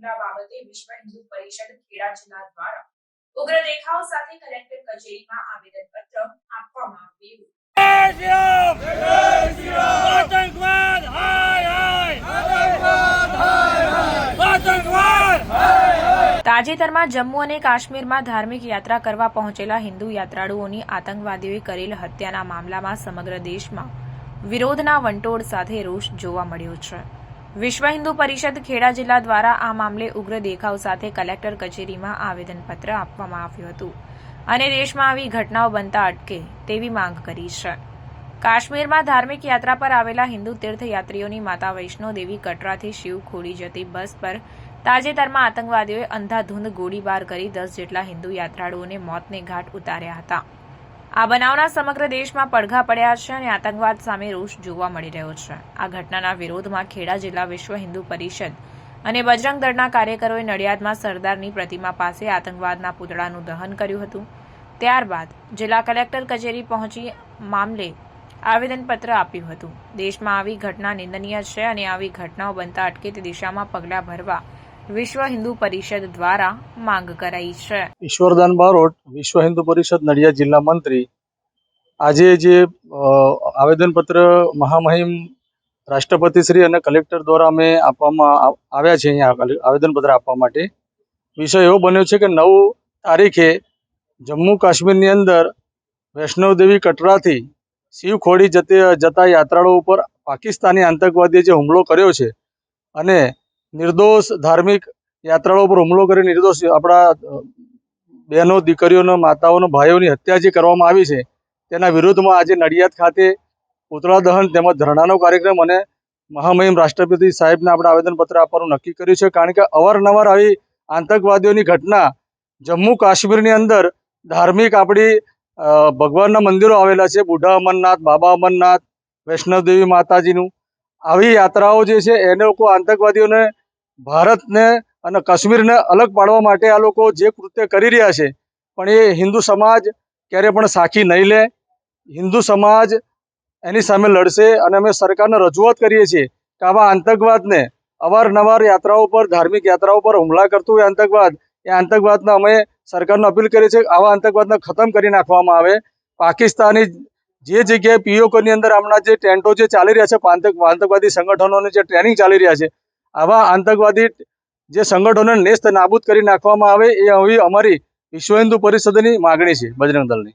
હુમલા બાબતે વિશ્વ હિન્દુ પરિષદ ખેડા જિલ્લા દ્વારા ઉગ્ર દેખાવ સાથે કલેક્ટર કચેરીમાં આવેદનપત્ર આપવામાં આવ્યું. આતંકવાદ હાય હાય! આતંકવાદ! તાજેતરમાં જમ્મુ અને કાશ્મીરમાં ધાર્મિક યાત્રા કરવા પહોંચેલા હિન્દુ યાત્રાળુઓની આતંકવાદીઓએ કરેલ હત્યાના મામલામાં સમગ્ર દેશમાં વિરોધના વંટોળ સાથે રોષ જોવા મળ્યો છે. વિશ્વ હિન્દુ પરિષદ ખેડા જિલ્લા દ્વારા આ મામલે ઉગ્ર દેખાવ સાથે કલેક્ટર કચેરીમાં આવેદનપત્ર આપવામાં આવ્યું હતું. અને દેશમાં આવી ઘટનાઓ બનતા અટકે તેવી માંગ કરી છે. કાશ્મીરમાં ધાર્મિક યાત્રા પર આવેલા હિન્દુ તીર્થયાત્રીઓની માતા વૈષ્ણો દેવી કટરાથી શિવ ખોડી જતી બસ પર તાજેતરમાં આતંકવાદીઓએ અંધાધૂંધ ગોળીબાર કરી દસ જેટલા હિન્દુ યાત્રાળુઓને મોતને ઘાટ ઉતાર્યા હતા. આ બનાવના સમગ્ર દેશમાં પડઘા પડ્યા છે અને આતંકવાદ સામે રોષ જોવા મળી રહ્યો છે. આ ઘટનાના વિરોધમાં ખેડા જિલ્લા વિશ્વ હિન્દુ પરિષદ અને બજરંગ દળના કાર્યકરોએ નડિયાદમાં સરદારની પ્રતિમા પાસે આતંકવાદના પૂતળાનું દહન કર્યું હતું. ત્યારબાદ જિલ્લા કલેક્ટર કચેરી પહોંચી મામલે આવેદનપત્ર આપ્યું હતું. દેશમાં આવી ઘટના નિંદનીય છે અને આવી ઘટનાઓ બનતા અટકે તે દિશામાં પગલાં ભરવા વિશ્વ હિન્દુ પરિષદ દ્વારા માંગ કરાઈ છે. ઈશ્વરદાન બારોટ, વિશ્વ હિન્દુ પરિષદ નડિયાદ જિલ્લા મંત્રી. આજે જે આવેદનપત્ર મહામહિમ રાષ્ટ્રપતિશ્રી અને કલેક્ટર દ્વારા અમે આપવામાં આવ્યા છે અહીંયા આવેદનપત્ર આપવા માટે. વિષય એવો બન્યો છે કે નવ તારીખે જમ્મુ કાશ્મીરની અંદર વૈષ્ણવદેવી કટરાથી શિવખોડી જતે, જતા યાત્રાળુઓ ઉપર પાકિસ્તાની આતંકવાદીએ જે હુમલો કર્યો છે અને નિર્દોષ ધાર્મિક યાત્રાળુઓ પર હુમલો કરી નિર્દોષ આપણા બહેનો, દીકરીઓનો, માતાઓનો, ભાઈઓની હત્યા જે કરવામાં આવી છે, તેના વિરુદ્ધમાં આજે નડિયાદ ખાતે પૂતળા દહન તેમજ ધરણાનો કાર્યક્રમ અને મહામહિમ રાષ્ટ્રપતિ સાહેબને આપણે આવેદનપત્ર આપવાનું નક્કી કર્યું છે. કારણ કે અવારનવાર આવી આતંકવાદીઓની ઘટના જમ્મુ કાશ્મીરની અંદર ધાર્મિક આપણી ભગવાનના મંદિરો આવેલા છે. બુઢા અમરનાથ, બાબા અમરનાથ, વૈષ્ણવદેવી માતાજીનું. આવી યાત્રાઓ જે છે એને લોકો આતંકવાદીઓને ભારતને અને કાશ્મીરને અલગ પાડવા માટે આ લોકો જે કૃત્ય કરી રહ્યા છે, પણ એ હિન્દુ સમાજ ક્યારે પણ સાખી નહીં લે. હિન્દુ સમાજ એની સામે લડશે અને અમે સરકારને રજૂઆત કરીએ છીએ કે આવા આતંકવાદને અવારનવાર યાત્રાઓ પર, ધાર્મિક યાત્રાઓ પર હુમલા કરતું હોય આતંકવાદ, એ આતંકવાદને અમે સરકારને અપીલ કરીએ છીએ આવા આતંકવાદને ખતમ કરી નાખવામાં આવે. પાકિસ્તાની જે જગ્યાએ પીઓકોની અંદર હમણાં જે ટેન્ટો જે ચાલી રહ્યા છે આતંક આતંકવાદી સંગઠનોને જે ટ્રેનિંગ ચાલી રહ્યા છે આવા આતંકવાદી જે સંગઠનોને નેસ્ત નાબૂદ કરી નાખવામાં આવે એ હવે અમારી વિશ્વ હિન્દુ પરિષદની માગણી છે બજરંગ દળની